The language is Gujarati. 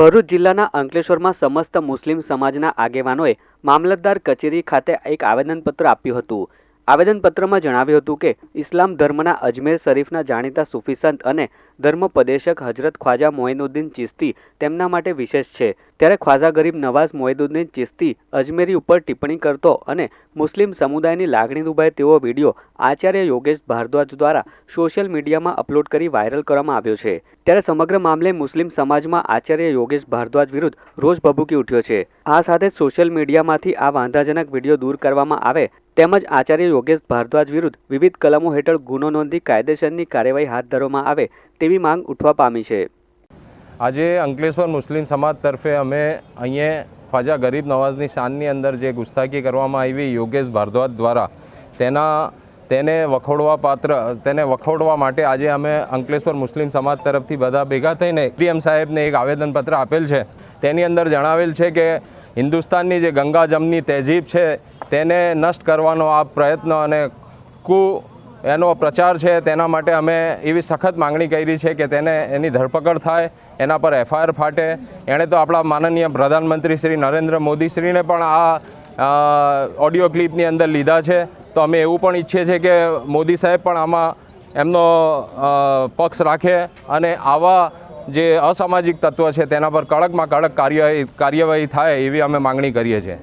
ભરૂચ જિલ્લાના અંકલેશ્વરમાં સમસ્ત મુસ્લિમ સમાજના આગેવાનોએ મામલતદાર કચેરી ખાતે એક આવેદનપત્ર આપ્યું હતું. આવેદનપત્રમાં જણાવ્યું હતું કે, ઇસ્લામ ધર્મના અજમેર શરીફના જાણીતા સૂફી સંત અને ધર્મપદેશક હજરત ખ્વાજા મોઇનુદ્દીન ચિસ્તી તેમના માટે વિશેષ છે. ત્યારે ખ્વાજા ગરીબ નવાઝ મોઇનુદ્દીન ચિસ્તી અજમેરી ઉપર ટિપ્પણી કરતો અને મુસ્લિમ સમુદાયની લાગણી દુભાય તેવો વીડિયો આચાર્ય યોગેશ ભારદ્વાજ દ્વારા સોશિયલ મીડિયામાં અપલોડ કરી વાયરલ કરવામાં આવ્યો છે. ત્યારે સમગ્ર મામલે મુસ્લિમ સમાજમાં આચાર્ય યોગેશ ભારદ્વાજ વિરુદ્ધ રોષ ભભૂકી ઉઠ્યો છે. આ સાથે સોશિયલ મીડિયામાંથી આ વાંધાજનક વીડિયો દૂર કરવામાં આવે તેમજ આચાર્ય યોગેશ ભારદ્વાજ વિરુદ્ધ વિવિધ કલમો હેઠળ ગુનો નોંધી કાયદેસરની કાર્યવાહી હાથ ધરવામાં આવે તેવી માંગ ઉઠવા પામી છે. આજે અંકલેશ્વર મુસ્લિમ સમાજ તરફે અમે અહીંયા ખ્વાજા ગરીબ નવાઝની શાનની અંદર જે ગુસ્તાખી કરવામાં આવી યોગેશ ભારદ્વાજ દ્વારા, તેના, તેને વખોડવા પાત્ર, તેને વખોડવા માટે આજે અમે અંકલેશ્વર મુસ્લિમ સમાજ તરફથી બધા ભેગા થઈને ડીએમ સાહેબને એક આવેદનપત્ર આપેલ છે. તેની અંદર જણાવેલ છે કે હિન્દુસ્તાનની જે ગંગા જમની તહેજીબ છે તેને નષ્ટ કરવાનો આ પ્રયત્ન અને કુ એનો પ્રચાર છે તેના માટે અમે એવી સખત માંગણી કરી છે કે તેને એની ધરપકડ થાય, એના પર એફઆઈઆર ફાટે. એણે તો આપણા માનનીય પ્રધાનમંત્રી શ્રી નરેન્દ્ર મોદી શ્રીને પણ આ ઓડિયો ક્લિપની અંદર લીધા છે. તો અમે એવું પણ ઈચ્છીએ છીએ કે મોદી સાહેબ પણ આમાં એમનો પક્ષ રાખે અને આવા જે અસામાજિક તત્વો છે તેના પર કડકમાં કડક કાર્યવાહી કાર્યવાહી થાય એવી અમે માંગણી કરીએ છીએ.